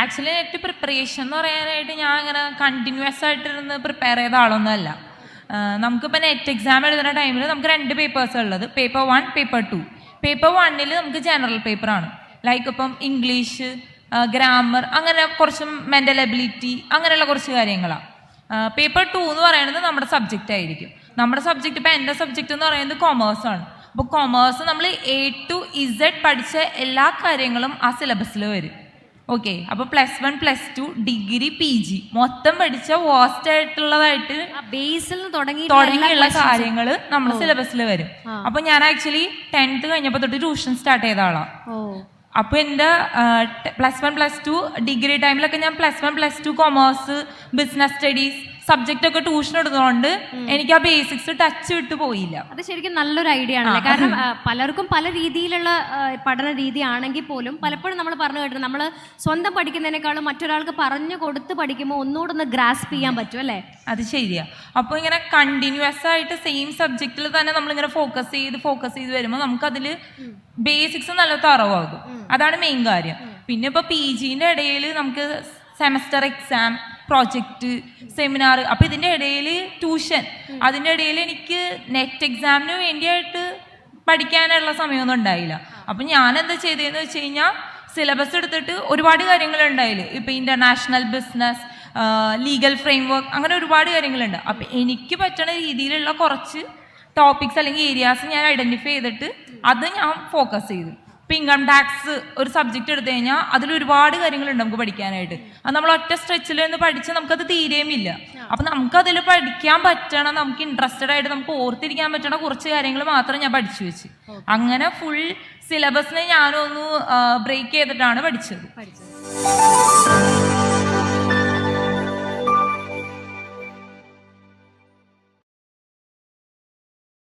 Actually net preparation എന്ന് പറയാനായിട്ട് ഞാൻ അങ്ങനെ കണ്ടിന്യൂസ് ആയിട്ടിരുന്ന് പ്രിപ്പയർ ചെയ്ത ആളൊന്നുമല്ല. നമുക്കിപ്പോൾ നെറ്റ് എക്സാം എഴുതുന്ന ടൈമിൽ നമുക്ക് രണ്ട് പേപ്പേഴ്സ് ഉള്ളത്. Paper one paper two paper വണ്ണിൽ നമുക്ക് ജനറൽ പേപ്പറാണ് ലൈക്ക് ഇപ്പം ഇംഗ്ലീഷ് ഗ്രാമർ അങ്ങനെ കുറച്ച് മെന്റൽ എബിലിറ്റി അങ്ങനെയുള്ള കുറച്ച് കാര്യങ്ങളാണ് പേപ്പർ ടു എന്ന് പറയുന്നത് നമ്മുടെ സബ്ജക്റ്റ് ആയിരിക്കും. നമ്മുടെ സബ്ജക്റ്റ് ഇപ്പം എന്റെ സബ്ജക്റ്റ് എന്ന് പറയുന്നത് കൊമേഴ്സ് ആണ്. അപ്പോൾ കൊമേഴ്സ് നമ്മൾ എ ടു ഇസഡ് പഠിച്ച എല്ലാ കാര്യങ്ങളും ആ സിലബസിൽ വരും. ഓക്കെ അപ്പൊ plus one plus two degree P G മൊത്തം പഠിച്ച വാസ്റ്റ് ആയിട്ടുള്ളതായിട്ട് ബേസിൽ തുടങ്ങി തുടങ്ങിയുള്ള കാര്യങ്ങൾ നമ്മുടെ സിലബസിൽ വരും. അപ്പൊ ഞാൻ ആക്ച്വലി ടെൻത്ത് കഴിഞ്ഞപ്പോ തൊട്ട് ട്യൂഷൻ സ്റ്റാർട്ട് ചെയ്ത ആളാണ് അപ്പൊ എന്റെ plus one plus two degree ടൈമിലൊക്കെ ഞാൻ plus one plus two commerce business studies subject ഒക്കെ ട്യൂഷൻ എടുത്തതുകൊണ്ട് എനിക്ക് ആ ബേസിക്സ് ടച്ച് വിട്ടു പോയില്ല. അത് ശരിക്കും നല്ലൊരു ഐഡിയ ആണല്ലേ? കാരണം ആ, പലർക്കും പല രീതിയിലുള്ള ആ, പഠന രീതി ആണെങ്കിൽ പോലും പലപ്പോഴും നമ്മൾ പറഞ്ഞു കേട്ടത് നമ്മൾ സ്വന്തം പഠിക്കുന്നതിനേക്കാളും മറ്റൊരാൾക്ക് പറഞ്ഞു കൊടുത്ത് പഠിക്കുമ്പോൾ ഒന്നുകൂടെ ഒന്ന് ഗ്രാസ്പ് ചെയ്യാൻ പറ്റും അല്ലേ? അത് ശരിയാ. അപ്പോൾ ഇങ്ങനെ കണ്ടിന്യൂസ് ആയിട്ട് സെയിം സബ്ജക്റ്റിൽ തന്നെ നമ്മൾ ഇങ്ങനെ ഫോക്കസ് ചെയ്ത് ഫോക്കസ് ചെയ്ത് വരുമ്പോൾ നമുക്ക് നമുക്കതിൽ ബേസിക്സ് നല്ല തറവാകും. അതാണ് മെയിൻ കാര്യം. പിന്നെ ഇപ്പോൾ പി ജിന്റെ ഇടയിൽ നമുക്ക് സെമസ്റ്റർ എക്സാം പ്രോജക്റ്റ് സെമിനാർ അപ്പം ഇതിന്റെ ഇടയിൽ ട്യൂഷൻ അതിന്റെ ഇടയിൽ എനിക്ക് നെറ്റ് എക്സാമിന് വേണ്ടിയായിട്ട് പഠിക്കാനുള്ള സമയമൊന്നും ഉണ്ടായില്ല. അപ്പം ഞാൻ എന്താ ചെയ്തതെന്ന് വെച്ച് കഴിഞ്ഞാൽ സിലബസ് എടുത്തിട്ട് ഒരുപാട് കാര്യങ്ങളുണ്ടായില്ല ഇപ്പം international business legal framework അങ്ങനെ ഒരുപാട് കാര്യങ്ങളുണ്ട് അപ്പം എനിക്ക് പറ്റുന്ന രീതിയിലുള്ള കുറച്ച് ടോപ്പിക്സ് അല്ലെങ്കിൽ ഏരിയാസ് ഞാൻ ഐഡന്റിഫൈ ചെയ്തിട്ട് അത് ഞാൻ ഫോക്കസ് ചെയ്തു. ഇപ്പം ഇൻകം ടാക്സ് ഒരു സബ്ജക്റ്റ് എടുത്തു കഴിഞ്ഞാൽ അതിൽ ഒരുപാട് കാര്യങ്ങളുണ്ട് നമുക്ക് പഠിക്കാനായിട്ട്. അത് നമ്മൾ ഒറ്റ സ്ട്രെച്ചിൽ നിന്ന് പഠിച്ച് നമുക്കത് തീരെയുമില്ല അപ്പം നമുക്കതിൽ പഠിക്കാൻ പറ്റണം നമുക്ക് ഇൻട്രസ്റ്റഡ് ആയിട്ട് നമുക്ക് ഓർത്തിരിക്കാൻ പറ്റണ കുറച്ച് കാര്യങ്ങൾ മാത്രം ഞാൻ പഠിച്ചു വെച്ച്. അങ്ങനെ ഫുൾ സിലബസിനെ ഞാനൊന്ന് ബ്രേക്ക് ചെയ്തിട്ടാണ് പഠിച്ചത്. പഠിച്ചത്.